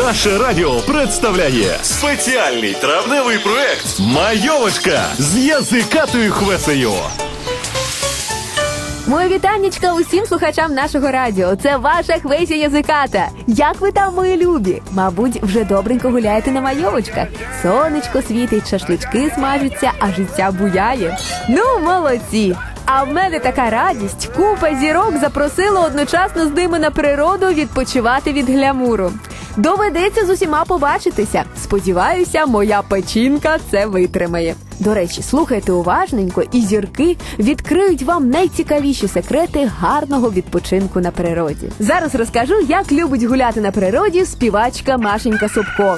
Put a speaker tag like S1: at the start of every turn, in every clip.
S1: Наше радіо представляє спеціальний травневий проект Майовочка з язикатою хвесею.
S2: Моє вітаннячка усім слухачам нашого радіо. Це ваша Хвеся Язиката. Як ви там, мої любі? Мабуть, вже добренько гуляєте на майовочках. Сонечко світить, шашлички смажуться, а життя буяє. Ну, молодці! А в мене така радість. Купа зірок запросила одночасно з ними на природу відпочивати від глямуру. Доведеться з усіма побачитися. Сподіваюся, моя печінка це витримає. До речі, слухайте уважненько, і зірки відкриють вам найцікавіші секрети гарного відпочинку на природі. Зараз розкажу, як любить гуляти на природі співачка Машенька Собко.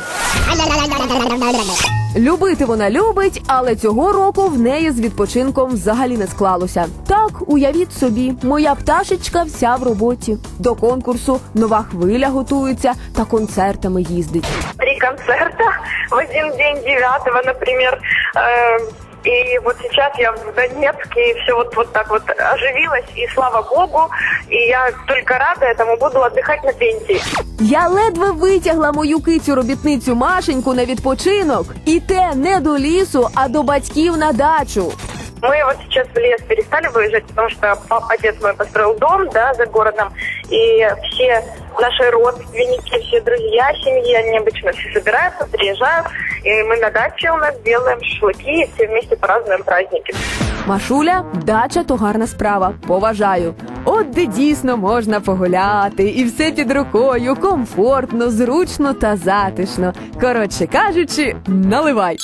S2: Любити вона любить, але цього року в неї з відпочинком взагалі не склалося. Так, уявіть собі, моя пташечка вся в роботі. До конкурсу нова хвиля готується та концертами їздить.
S3: три концерта в один день девятого, например. Э, И вот сейчас я в Донецке, и все вот, вот так вот оживилось, и слава богу, и я только рада этому, буду отдыхать на пенсии.
S2: Я ледве витягла мою кицю робітницю Машеньку на відпочинок, і те не до лісу, а до батьків на дачу.
S3: Мы вот сейчас в лес перестали выезжать, потому что папа, отец мой построил дом, да, за городом, и все наши родственники, все друзья семьи, они обычно все собираются, приезжают, и мы на даче у нас делаем шашлыки, и все вместе празднуем праздники.
S2: Машуля, дача то гарна справа. Поважаю. От де дійсно можна погуляти, і все під рукою, комфортно, зручно та затишно. Коротше кажучи, наливай.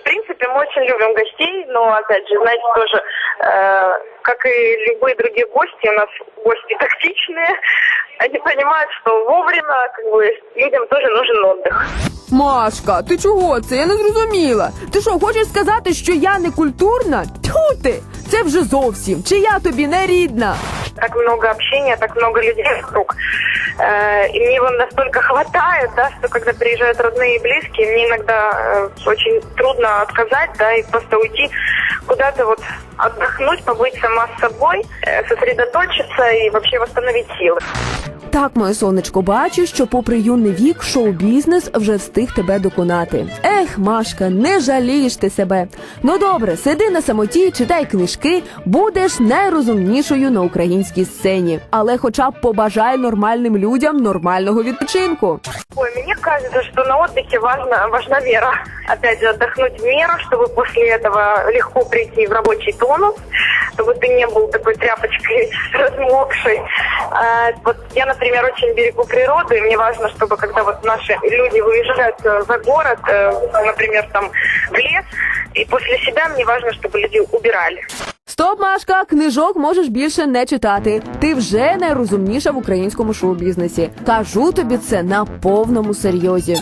S3: В принципе, мы очень любим гостей, но, опять же, знаете, тоже, э, как и любые другие гости, у нас гости тактичные, они понимают, что вовремя, как бы, людям тоже нужен отдых.
S2: Машка, ти чого це? Я не зрозуміла. Ти що, хочеш сказати, що я не культурна? Тьфу ти! Це вже зовсім. Чи я тобі не рідна?
S3: Так много общения, так много людей вокруг. Э, и мне его настолько хватает, да, что когда приезжают родные и близкие, мне иногда э, очень трудно отказать, да, и просто уйти куда-то вот отдохнуть, побыть сама с собой, э, сосредоточиться и вообще восстановить силы.
S2: Так, моє сонечко, бачу, що попри юний вік шоу-бізнес вже встиг тебе доконати. Ех, Машка, не жалієш ти себе. Ну добре, сиди на самоті, читай книжки, будеш найрозумнішою на українській сцені. Але хоча б побажай нормальним людям нормального відпочинку.
S3: Ой, мне кажется, что на отдыхе важна, важна вера. Опять же, отдохнуть в меру, чтобы после этого легко прийти в рабочий тонус, чтобы ты не был такой тряпочкой размокшей. А, вот я, например, очень берегу природу, и мне важно, чтобы когда вот наши люди выезжают э, за город, э, например, там в лес, и после себя мне важно, чтобы люди убирали.
S2: Стоп, Машка, книжок можеш більше не читати. Ти вже найрозумніша в українському шоу-бізнесі. Кажу тобі це на повному серйозі.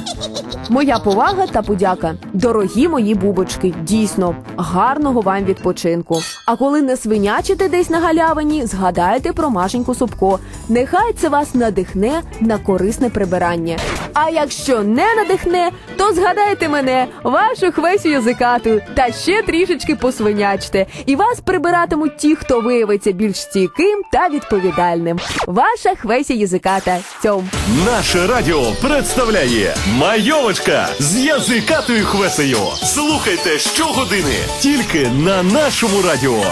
S2: Моя повага та подяка. Дорогі мої бубочки, дійсно гарного вам відпочинку. А коли не свинячите десь на галявині, згадайте про Машеньку Собко. Нехай це вас надихне на корисне прибирання. А якщо не надихне, то згадайте мене, вашу хвесю язикату, та ще трішечки посвинячте. І вас прибиратимуть ті, хто виявиться більш стійким та відповідальним. Ваша хвеся язиката. Цьом.
S1: Наше радіо представляє Майовочка з язикатою хвесею. Слухайте щогодини тільки на нашому радіо.